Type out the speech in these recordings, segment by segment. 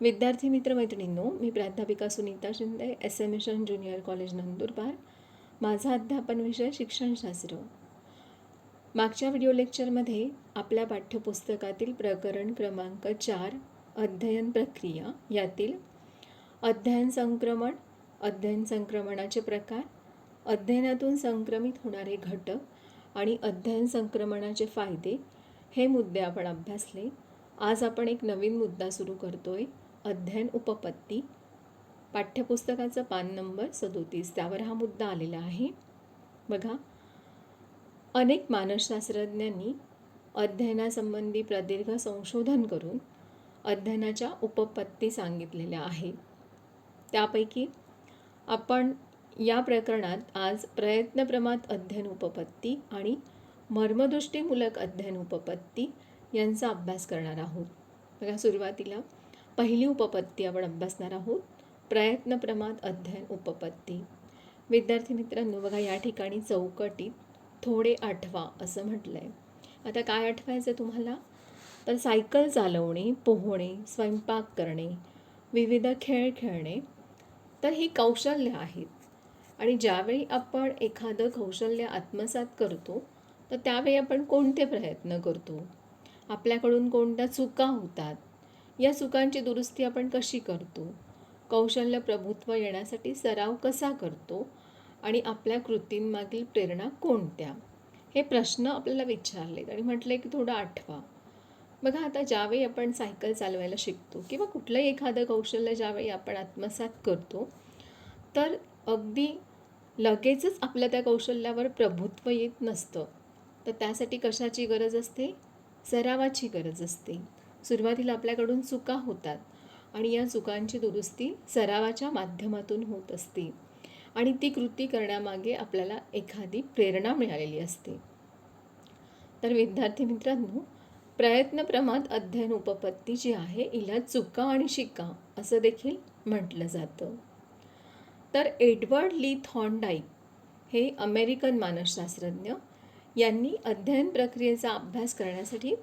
विद्यार्थी मित्रमैत्रिणींनो मी प्राध्यापिका Sunita Shinde S M mission junior college Nandurbar. माझा अध्यापन विषय शिक्षणशास्त्र. मागच्या व्हिडिओ लेक्चरमध्ये आपल्या पाठ्यपुस्तकातील प्रकरण क्रमांक चार अध्ययन प्रक्रिया यातील अध्ययन संक्रमण अध्ययन संक्रमणाचे प्रकार अध्ययनातून संक्रमित होणारे घटक आणि अध्ययन संक्रमणाचे फायदे हे मुद्दे आपण अभ्यासले. आज आपण एक नवीन मुद्दा सुरू करतो आहे अध्ययन उपपत्ती पाठ्यपुस्तकाचं पान नंबर सदोतीस त्यावर हा मुद्दा आलेला आहे. बघा अनेक मानसशास्त्रज्ञांनी अध्ययनासंबंधी प्रदीर्घ संशोधन करून अध्ययनाच्या उपपत्ती सांगितलेल्या आहेत त्यापैकी आपण या प्रकरणात आज प्रयत्नप्रमात अध्ययन उपपत्ती आणि मर्मदृष्टीमूलक अध्ययन उपपत्ती यांचा अभ्यास करणार आहोत. बघा सुरुवातीला पहिली उपपत्ती आपण अभ्यासणार आहोत. प्रयत्न प्रमाद अध्ययन उपपत्ती. विद्यार्थी मित्रांनो बघा या ठिकाणी चौकटीत थोडे आठवा असं म्हटलं आहे आता काय आठवायचं आहे तुम्हाला? तर सायकल चालवणे पोहणे स्वयंपाक करणे विविध खेळ खेळणे तर ही कौशल्य आहेत. आणि ज्यावेळी आपण एखादं कौशल्य आत्मसात करतो तर त्यावेळी आपण कोणते प्रयत्न करतो? आपल्याकडून कोणत्या चुका होतात? या चुकांची दुरुस्ती आपण कशी करतो? कौशल्य प्रभुत्व येण्यासाठी सराव कसा करतो? आणि आपल्या कृतींमागील प्रेरणा कोणत्या? हे प्रश्न आपल्याला विचारलेत आणि म्हटले की थोडं आठवा. बघा आता ज्यावेळी आपण सायकल चालवायला शिकतो किंवा कुठलंही एखादं कौशल्य ज्यावेळी आपण आत्मसात करतो तर अगदी लगेचच आपल्या त्या कौशल्यावर प्रभुत्व येत नसतं. तर त्यासाठी कशाची गरज असते? सरावाची गरज असते. सुरुवातीला आपल्याकडून चुका होतात. आणि या चुकांची दुरुस्ती सरावाच्या माध्यमातून होत असते. आणि ती कृती करण्यामागे आपल्याला एखादी प्रेरणा मिळालेली असते. तर विद्यार्थी मित्रांनो प्रयत्नप्रमात अध्ययन उपपत्ती जी आहे हिला चुका आणि शिका असं देखील म्हटलं जातं. तर एडवर्ड ली थॉर्नडाईक हे अमेरिकन मानसशास्त्रज्ञ यांनी अध्ययन प्रक्रियेचा अभ्यास करण्यासाठी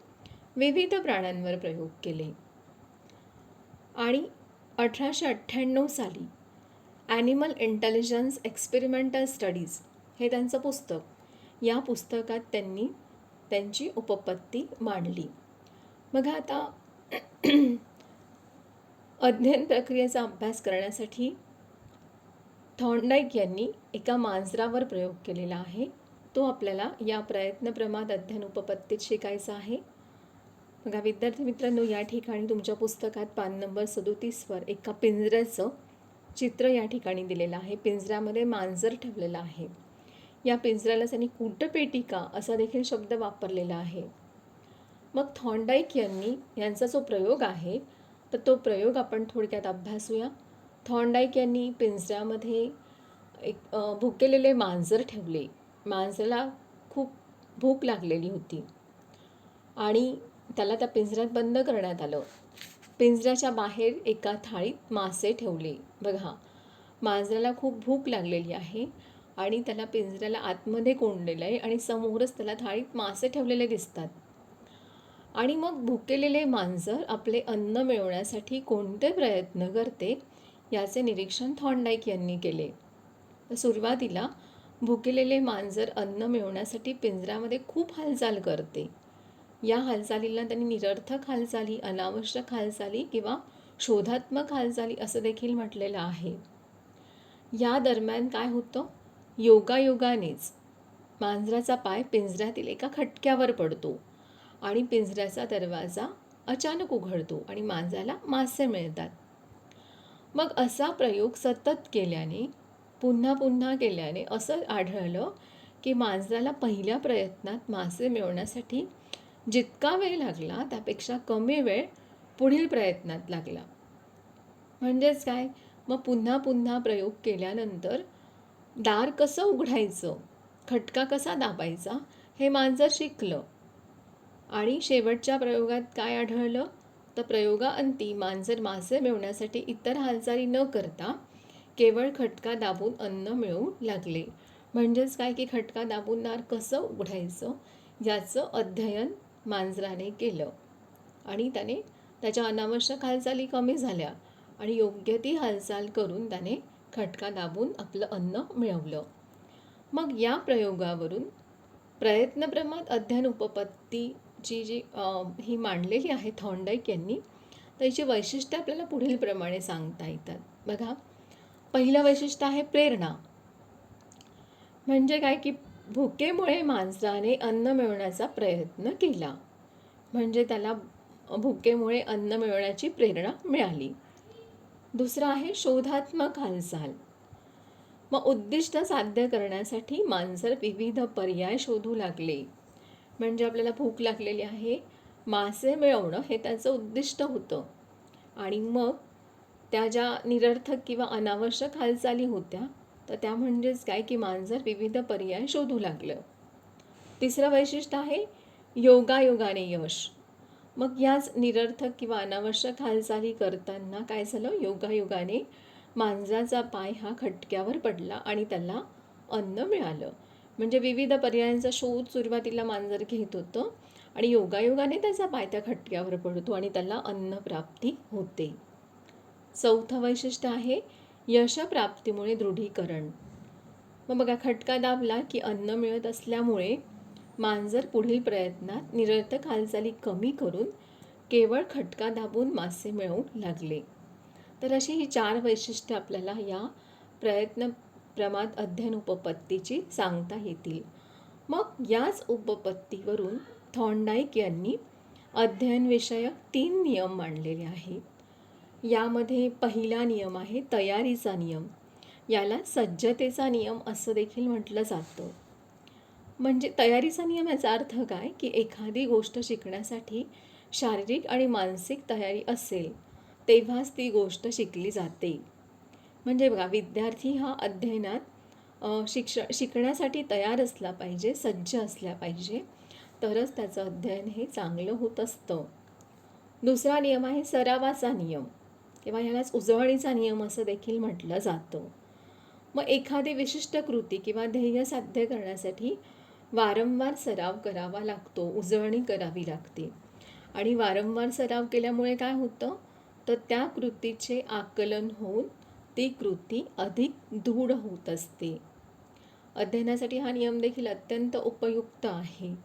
विविध प्राण्यांवर प्रयोग केले. आणि अठराशे अठ्ठ्याण्णव साली ॲनिमल इंटेलिजन्स एक्सपेरिमेंटल स्टडीज हे त्यांचं पुस्तक या पुस्तकात त्यांनी त्यांची उपपत्ती मांडली. मग आता अध्ययन प्रक्रियेचा अभ्यास करण्यासाठी थॉन्डाईक यांनी एका मांजरावर प्रयोग केलेला आहे. तो आपल्याला या प्रयत्नप्रमाद अध्ययन उपपत्तीत शिकायचा आहे. बघा विद्यार्थी मित्रांनो या ठिकाणी तुमच्या पुस्तकात पान नंबर सदोतीसवर एका पिंजऱ्याचं चित्र या ठिकाणी दिलेलं आहे. पिंजऱ्यामध्ये मांजर ठेवलेलं आहे. या पिंजऱ्याला त्यांनी कूटपेटिका असा देखील शब्द वापरलेला आहे. मग थॉन्डाईक यांनी यांचा जो प्रयोग आहे तर तो प्रयोग आपण थोडक्यात अभ्यासूया. थॉन्डाईक यांनी पिंजऱ्यामध्ये एक भुकेलेले मांजर ठेवले. मांजराला खूप भूक लागलेली होती. आणि त्याला त्या पिंजऱ्यात बंद करण्यात आलं. पिंजऱ्याच्या बाहेर एका थाळीत मासे ठेवले. बघा मांजराला खूप भूक लागलेली आहे आणि त्याला पिंजऱ्याला आतमध्ये कोंडलेलं आहे आणि समोरच त्याला थाळीत मासे ठेवलेले दिसतात. आणि मग भुकेलेले मांजर आपले अन्न मिळवण्यासाठी कोणते प्रयत्न करते याचे निरीक्षण थॉन्डाईक यांनी केले. सुरुवातीला भुकेलेले मांजर अन्न मिळवण्यासाठी पिंजऱ्यामध्ये खूप हालचाल करते. या हालचालींना त्यांनी निरर्थक हालचाली अनावश्यक हालचाली किंवा शोधात्मक हालचाली असं देखील म्हटलेलं आहे. या दरम्यान काय होतं? योगायोगानेच मांजराचा पाय पिंजऱ्यातील एका खटक्यावर पडतो आणि पिंजऱ्याचा दरवाजा अचानक उघडतो आणि मांजराला मासे मिळतात. मग असा प्रयोग सतत केल्याने पुन्हा पुन्हा केल्याने असं आढळलं की मांजराला पहिल्या प्रयत्नात मासे मिळवण्यासाठी जितका वेळ लागला त्यापेक्षा कमी वेळ पुढील प्रयत्नात लागला. म्हणजेच काय? मग पुन्हा पुन्हा प्रयोग केल्यानंतर दार कसं उघडायचं? खटका कसा दाबायचा? हे मांजर शिकलं. आणि शेवटच्या प्रयोगात काय आढळलं? तर प्रयोगाअंती मांजर मासे मिळवण्यासाठी इतर हालचाली न करता केवळ खटका दाबून अन्न मिळवू लागले. म्हणजेच काय की खटका दाबून दार कसं उघडायचं? याचं अध्ययन मांजराने केलं. आणि त्याने त्याच्या अनावश्यक हालचाली कमी झाल्या आणि योग्य ती हालचाल करून त्याने खटका दाबून आपलं अन्न मिळवलं. मग या प्रयोगावरून प्रयत्नप्रमाद अध्ययन उपपत्तीची जी ही मांडलेली आहे थॉन्डाईक यांनी त्याची वैशिष्ट्य आपल्याला पुढील प्रमाणे सांगता येतात. बघा पहिलं वैशिष्ट्य आहे प्रेरणा. म्हणजे काय की भुकेमुळे माणसाने अन्न मिळवण्याचा प्रयत्न केला. म्हणजे त्याला भुकेमुळे अन्न मिळवण्याची प्रेरणा मिळाली. दुसरं आहे शोधात्मक हालचाल. मग उद्दिष्ट साध्य करण्यासाठी माणसं विविध पर्याय शोधू लागले. म्हणजे आपल्याला भूक लागलेली आहे मासे मिळवणं हे त्याचं उद्दिष्ट होतं. आणि मग त्या ज्या निरर्थक किंवा अनावश्यक हालचाली होत्या तर त्या म्हणजेच काय की मांजर विविध पर्याय शोधू लागलं. तिसरं वैशिष्ट्य आहे योगायोगाने यश. मग याच निरर्थक किंवा अनावश्यक हालचाली करताना काय झालं? योगायोगाने मांजराचा पाय हा खटक्यावर पडला आणि त्याला अन्न मिळालं. म्हणजे विविध पर्यायांचा शोध सुरुवातीला मांजर घेत होतं आणि योगायोगाने त्याचा पाय त्या खटक्यावर पडतो आणि त्याला अन्नप्राप्ती होते. चौथं वैशिष्ट्य आहे यशप्राप्तीमुळे दृढीकरण. मग बघा खटका दाबला की अन्न मिळत असल्यामुळे मांजर पुढील प्रयत्नात निरर्थक हालचाली कमी करून केवळ खटका दाबून मासे मिळवू लागले. तर अशी ही चार वैशिष्ट्ये आपल्याला या प्रयत्न प्रमाद अध्ययन उपपत्तीची सांगता येतील. मग याच उपपत्तीवरून थॉन्डाईक यांनी अध्ययनविषयक तीन नियम मांडलेले आहेत. यामध्ये पहिला नियम आहे तयारीचा नियम. याला सज्जतेचा नियम असं देखील म्हटलं जातं. म्हणजे तयारीचा नियम याचा अर्थ काय? की एखादी गोष्ट शिकण्यासाठी शारीरिक आणि मानसिक तयारी असेल तेव्हाच ती गोष्ट शिकली जाते. म्हणजे बघा विद्यार्थी हा अध्ययनात शिक्ष शिकण्यासाठी तयार असला पाहिजे सज्ज असला पाहिजे तरच त्याचं अध्ययन हे चांगलं होत असतं. दुसरा नियम आहे सरावाचा नियम. किंवा ह्यालाच उजळणीचा नियम असं देखील म्हटलं जातं. मग एखादी विशिष्ट कृती किंवा ध्येय साध्य करण्यासाठी वारंवार सराव करावा लागतो उजळणी करावी लागते. आणि वारंवार सराव केल्यामुळे काय होतं? तर त्या कृतीचे आकलन होऊन ती कृती अधिक दृढ होत असते. अध्ययनासाठी हा नियम देखील अत्यंत उपयुक्त आहे.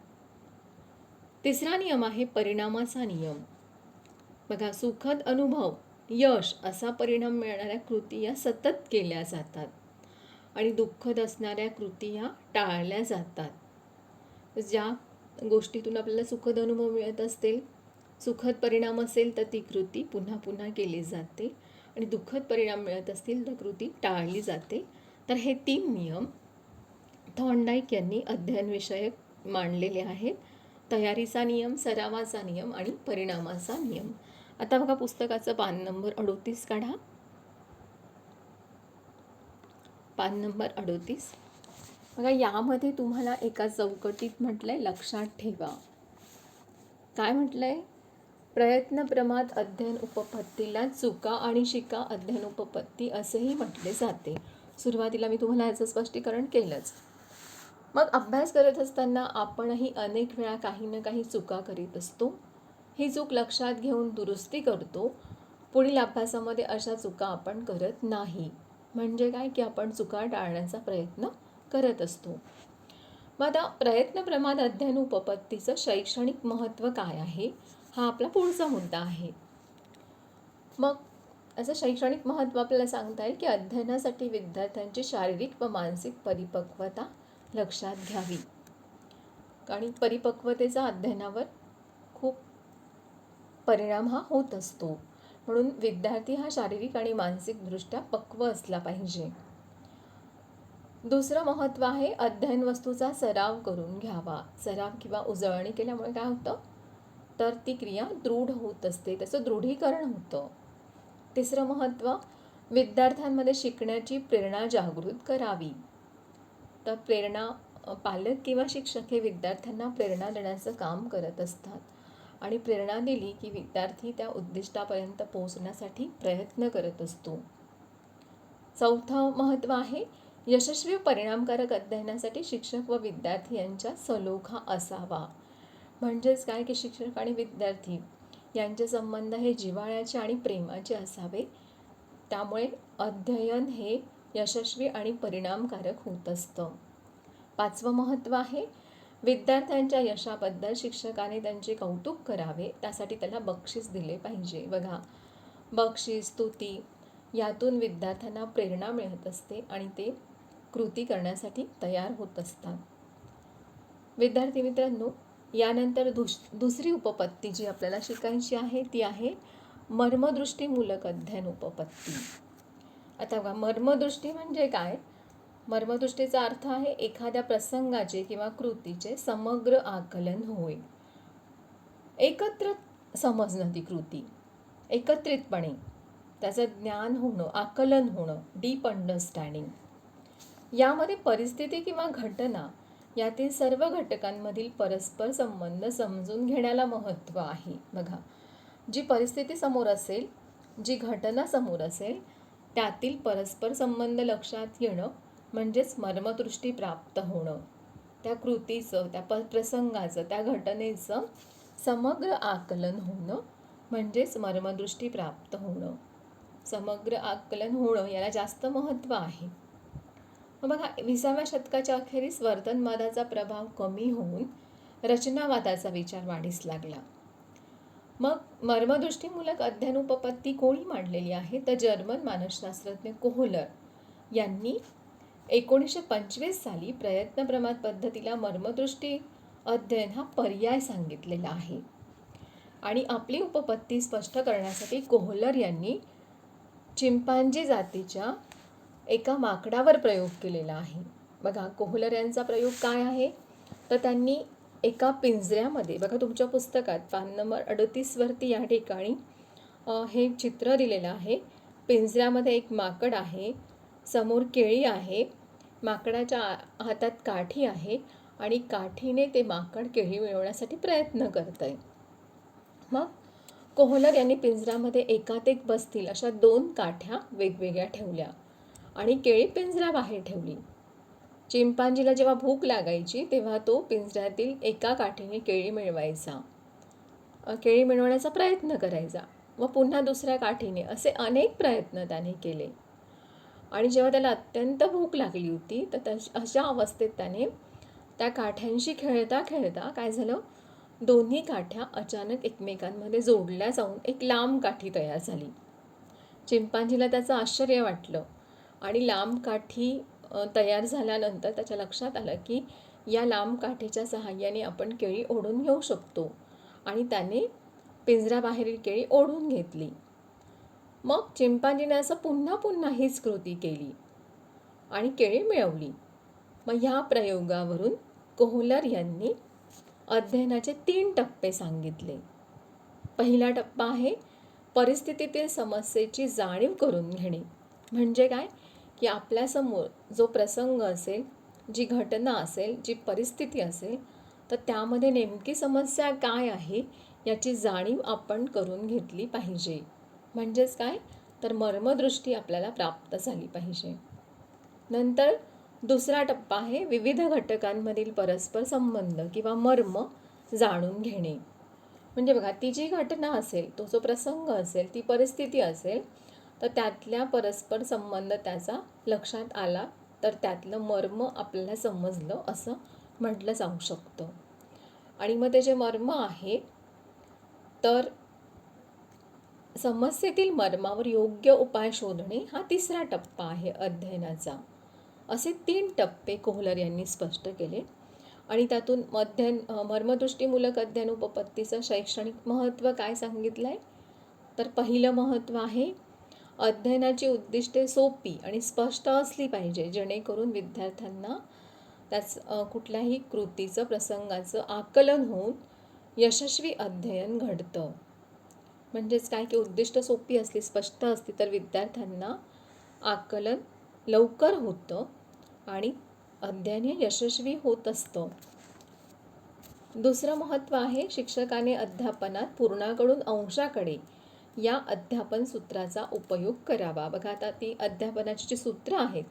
तिसरा नियम आहे परिणामाचा नियम. बघा सुखद अनुभव यश असा परिणाम मिळणाऱ्या कृती या सतत केल्या जातात. आणि दुःखद असणाऱ्या कृती या टाळल्या जातात. ज्या गोष्टीतून आपल्याला सुखद अनुभव मिळत असतील सुखद परिणाम असेल तर ती कृती पुन्हा पुन्हा केली जाते. आणि दुःखद परिणाम मिळत असतील तर कृती टाळली जाते. तर हे तीन नियम थॉन्डाईक यांनी अध्ययनविषयक मांडलेले आहेत. तयारीचा नियम सरावाचा नियम आणि परिणामाचा नियम. आता बघा पुस्तकाचं पान नंबर अडोतीस काढा. पान नंबर अडोतीस. बघा यामध्ये तुम्हाला एका चौकटीत म्हटलं आहे लक्षात ठेवा. काय म्हटलंय? प्रयत्न प्रमाद अध्ययन उपपत्तीला चुका आणि शिका अध्ययन उपपत्ती असेही म्हटले जाते. सुरुवातीला मी तुम्हाला याचं स्पष्टीकरण केलंच. मग अभ्यास करत असताना आपणही अनेक वेळा काही ना काही चुका करीत असतो. ही चूक लक्षात घेऊन दुरुस्ती करतो पुढील अभ्यासामध्ये अशा चुका आपण करत नाही. म्हणजे काय? की आपण चुका टाळण्याचा प्रयत्न करत असतो. मग आता प्रयत्न प्रमाद अध्ययन उपपत्तीचं शैक्षणिक महत्त्व काय आहे? हा आपला पुढचा मुद्दा आहे. मग असं शैक्षणिक महत्त्व आपल्याला सांगता येईल की अध्ययनासाठी विद्यार्थ्यांची शारीरिक व मानसिक परिपक्वता लक्षात घ्यावी. आणि परिपक्वतेचा अध्ययनावर परिणाम हा होत असतो. म्हणून विद्यार्थी हा शारीरिक आणि मानसिकदृष्ट्या पक्व असला पाहिजे. दुसरं महत्त्व आहे अध्ययन वस्तूचा सराव करून घ्यावा. सराव किंवा उजळणी केल्यामुळे काय होतं? तर ती क्रिया दृढ होत असते त्याचं दृढीकरण होतं. तिसरं महत्त्व विद्यार्थ्यांमध्ये शिकण्याची प्रेरणा जागृत करावी. तर प्रेरणा पालक किंवा शिक्षक हे विद्यार्थ्यांना प्रेरणा देण्याचं काम करत असतात. आणि प्रेरणा दिली की विद्यार्थी त्या उद्दिष्टापर्यंत पोहोचण्यासाठी प्रयत्न करत असतो. चौथं महत्त्व आहे यशस्वी परिणामकारक अध्ययनासाठी शिक्षक व विद्यार्थी यांच्या सलोखा असावा. म्हणजेच काय की शिक्षक आणि विद्यार्थी यांचे संबंध हे जिव्हाळ्याचे आणि प्रेमाचे असावे. त्यामुळे अध्ययन हे यशस्वी आणि परिणामकारक होत असतं. पाचवं महत्त्व आहे विद्यार्थ्यांच्या यशाबद्दल शिक्षकाने त्यांचे कौतुक करावे त्यासाठी त्याला बक्षीस दिले पाहिजे. बघा बक्षीस स्तुती यातून विद्यार्थ्यांना प्रेरणा मिळत असते आणि ते कृती करण्यासाठी तयार होत असतात. विद्यार्थी मित्रांनो यानंतर दुस दुसरी उपपत्ती जी आपल्याला शिकायची आहे ती आहे मर्मदृष्टीमूलक अध्ययन उपपत्ती. आता बघा मर्मदृष्टी म्हणजे काय? मर्मदृष्टीचा अर्थ आहे एखाद्या प्रसंगाचे किंवा कृतीचे समग्र आकलन होय. एकत्र समजणं ती कृती. एकत्रितपणे त्याचं ज्ञान होणं आकलन होणं डीप अंडरस्टँडिंग यामध्ये परिस्थिती किंवा घटना यातील सर्व घटकांमधील परस्पर संबंध समजून घेण्याला महत्त्व आहे. बघा जी परिस्थिती समोर असेल जी घटना समोर असेल त्यातील परस्पर संबंध लक्षात येणं म्हणजेच मर्मदृष्टी प्राप्त होणं. त्या कृतीचं त्या प प्रसंगाचं त्या घटनेचं समग्र आकलन होणं म्हणजेच मर्मदृष्टी प्राप्त होणं. समग्र आकलन होणं याला जास्त महत्त्व आहे. मग बघा विसाव्या शतकाच्या अखेरीस वर्तनवादाचा प्रभाव कमी होऊन रचनावादाचा विचार वाढीस लागला. मग मर्मदृष्टीमूलक अध्ययन उपपत्ती कोणी मांडलेली आहे? तर जर्मन मानसशास्त्रज्ञ कोहलर यांनी एकोणीसशे पंचवीस साली प्रयत्नप्रमाद पद्धतीला मर्मदृष्टी अध्ययन हा पर्याय सांगितलेला आहे. आणि आपली उपपत्ती स्पष्ट करण्यासाठी कोहलर यांनी चिंपांजी जातीच्या एका माकडावर प्रयोग केलेला आहे. बघा कोहलर यांचा प्रयोग काय आहे? तर त्यांनी एका पिंजऱ्यामध्ये बघा तुमच्या पुस्तकात पान नंबर अडतीसवरती या ठिकाणी हे चित्र दिलेलं आहे. पिंजऱ्यामध्ये एक माकड आहे. समोर केळी आहे माकडाच्या हातात काठी आहे आणि काठीने ते माकड केळी मिळवण्यासाठी प्रयत्न करत आहे मग कोहलर यांनी पिंजऱ्यामध्ये एकात एक बसतील अशा दोन काठ्या वेगवेगळ्या ठेवल्या आणि केळी पिंजऱ्याबाहेर ठेवली. चिंपांजीला जेव्हा भूक लागायची तेव्हा तो पिंजऱ्यातील एका काठीने केळी मिळवायचा. केळी मिळवण्याचा प्रयत्न करायचा. व पुन्हा दुसऱ्या काठीने असे अनेक प्रयत्न त्याने केले. आणि जेव्हा त्याला अत्यंत भूक लागली होती तर तश अशा अवस्थेत त्याने त्या काठ्यांशी खेळता खेळता काय झालं? दोन्ही काठ्या अचानक एकमेकांमध्ये जोडल्या जाऊन एक लांब काठी तयार झाली. चिंपांजीला त्याचं आश्चर्य वाटलं आणि लांब काठी तयार झाल्यानंतर त्याच्या लक्षात आलं की या लांब काठीच्या सहाय्याने आपण केळी ओढून घेऊ शकतो. आणि त्याने पिंजऱ्याबाहेरील केळी ओढून घेतली. मग चिंपांजीने असं पुन्हा पुन्हा हीच कृती केली आणि केळी मिळवली. मग ह्या प्रयोगावरून कोहलर यांनी अध्ययनाचे तीन टप्पे सांगितले. पहिला टप्पा आहे परिस्थितीतील समस्येची जाणीव करून घेणे. म्हणजे काय? की आपल्यासमोर जो प्रसंग असेल जी घटना असेल जी परिस्थिती असेल तर त्यामध्ये नेमकी समस्या काय आहे याची जाणीव आपण करून घेतली पाहिजे. म्हणजेच काय? तर मर्मदृष्टी आपल्याला प्राप्त झाली पाहिजे. नंतर दुसरा टप्पा आहे विविध घटकांमधील परस्पर संबंध किंवा मर्म जाणून घेणे. म्हणजे बघा ती जी घटना असेल तो जो प्रसंग असेल ती परिस्थिती असेल तर त्यातल्या परस्पर संबंध त्याचा लक्षात आला तर त्यातलं मर्म आपल्याला समजलं असं म्हटलं जाऊ शकतं. आणि मग ते जे मर्म आहे तर समस्येतील मर्मावर योग्य उपाय शोधणे हा तिसरा टप्पा आहे अध्ययनाचा. असे तीन टप्पे कोहलर यांनी स्पष्ट केले. आणि त्यातून मध्यन मर्मदृष्टीमूलक अध्ययन उपपत्तीचं शैक्षणिक महत्त्व काय सांगितलं आहे तर पहिलं महत्त्व आहे अध्ययनाची उद्दिष्टे सोपी आणि स्पष्ट असली पाहिजे जेणेकरून विद्यार्थ्यांना त्याच कुठल्याही कृतीचं प्रसंगाचं आकलन होऊन यशस्वी अध्ययन घडतं. म्हणजेच काय की उद्दिष्ट सोपी असली स्पष्ट असली तर विद्यार्थ्यांना आकलन लवकर होतं आणि अध्ययन हे यशस्वी होत असतं. दुसरं महत्त्व आहे शिक्षकाने अध्यापनात पूर्णाकडून अंशाकडे या अध्यापन सूत्राचा उपयोग करावा. बघा आता ती अध्यापनाची जी सूत्र आहेत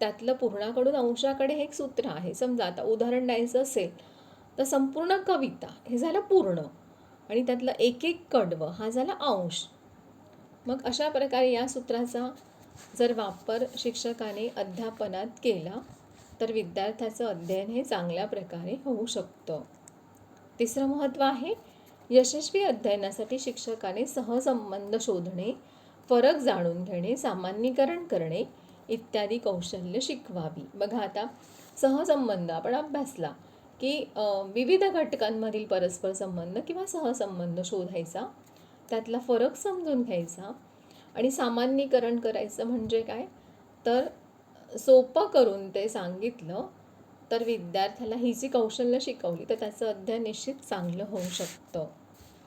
त्यातलं पूर्णाकडून अंशाकडे हे एक सूत्र आहे. समजा आता उदाहरण द्यायचं असेल तर संपूर्ण कविता हे झालं पूर्ण. आणि त्यातलं एक एक कडवं हा झाला अंश. मग अशा प्रकारे या सूत्राचा जर वापर शिक्षकाने अध्यापनात केला तर विद्यार्थ्याचं अध्ययन हे चांगल्या प्रकारे होऊ शकतं. तिसरं महत्त्व आहे यशस्वी अध्ययनासाठी शिक्षकाने सहसंबंध शोधणे फरक जाणून घेणे सामान्यीकरण करणे इत्यादी कौशल्य शिकवावी. बघा आता सहसंबंध आपण अभ्यासला. की विविध घटकांमधील परस्पर संबंध किंवा सहसंबंध शोधायचा त्यातला फरक समजून घ्यायचा आणि सामान्यीकरण करायचं म्हणजे काय? तर सोपं करून ते सांगितलं तर विद्यार्थ्याला ही जी कौशल्य शिकवली तर त्याचं अध्ययन निश्चित चांगलं होऊ शकतं.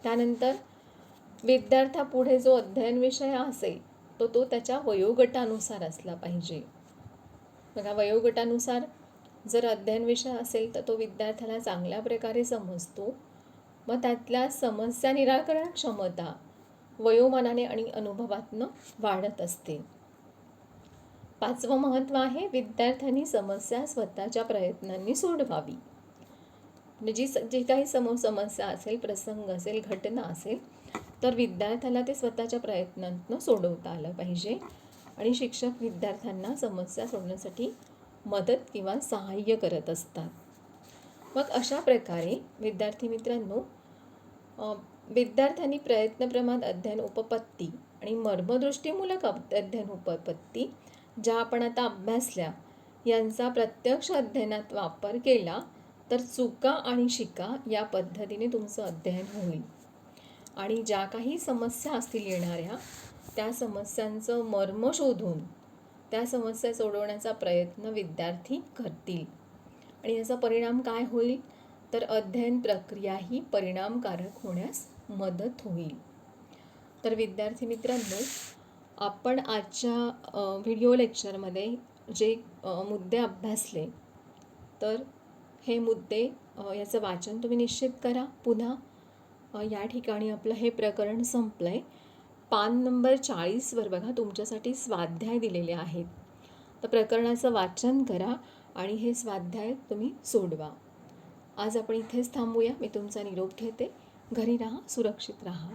त्यानंतर विद्यार्थ्यापुढे जो अध्ययन विषय असेल तो तो त्याच्या वयोगटानुसार असला पाहिजे. बघा वयोगटानुसार जर अध्ययन विषय असेल तर तो विद्यार्थ्याला चांगल्या प्रकारे समजतो. मग त्यातल्या समस्या निराकरण क्षमता वयोमानाने आणि अनुभवातनं वाढत असते. पाचवं महत्त्व आहे विद्यार्थ्यांनी समस्या स्वतःच्या प्रयत्नांनी सोडवावी. म्हणजे जी स जी काही समोर समस्या असेल प्रसंग असेल घटना असेल तर विद्यार्थ्याला ते स्वतःच्या प्रयत्नांतनं सोडवता आलं पाहिजे. आणि शिक्षक विद्यार्थ्यांना समस्या सोडण्यासाठी मदत किंवा सहाय्य करत असतात. मग अशा प्रकारे विद्यार्थी मित्रांनो विद्यार्थ्यांनी प्रयत्नप्रमाद अध्ययन उपपत्ती आणि मर्मदृष्टीमूलक अध्ययन उपपत्ती ज्या आपण आता अभ्यासल्या यांचा प्रत्यक्ष अध्ययनात वापर केला तर चुका आणि शिका या पद्धतीने तुमचं अध्ययन होईल. आणि ज्या काही समस्या असतील येणाऱ्या त्या समस्यांचं मर्म शोधून त्या समस्या सोडवण्याचा प्रयत्न विद्यार्थी करतील. आणि याचा परिणाम काय होईल? तर अध्ययन प्रक्रिया ही परिणामकारक होण्यास मदत होईल. तर विद्यार्थी मित्रांनो आपण आजच्या व्हिडिओ लेक्चरमध्ये जे मुद्दे अभ्यासले तर हे मुद्दे याचं वाचन तुम्ही निश्चित करा. पुन्हा या ठिकाणी आपलं हे प्रकरण संपलं आहे पान नंबर चाळीसवर बघा तुमच्यासाठी स्वाध्याय दिलेले आहेत. तर प्रकरणाचं वाचन करा आणि हे स्वाध्याय तुम्ही सोडवा. आज आपण इथेच थांबूया. मी तुमचा निरोप घेते. घरी राहा सुरक्षित राहा.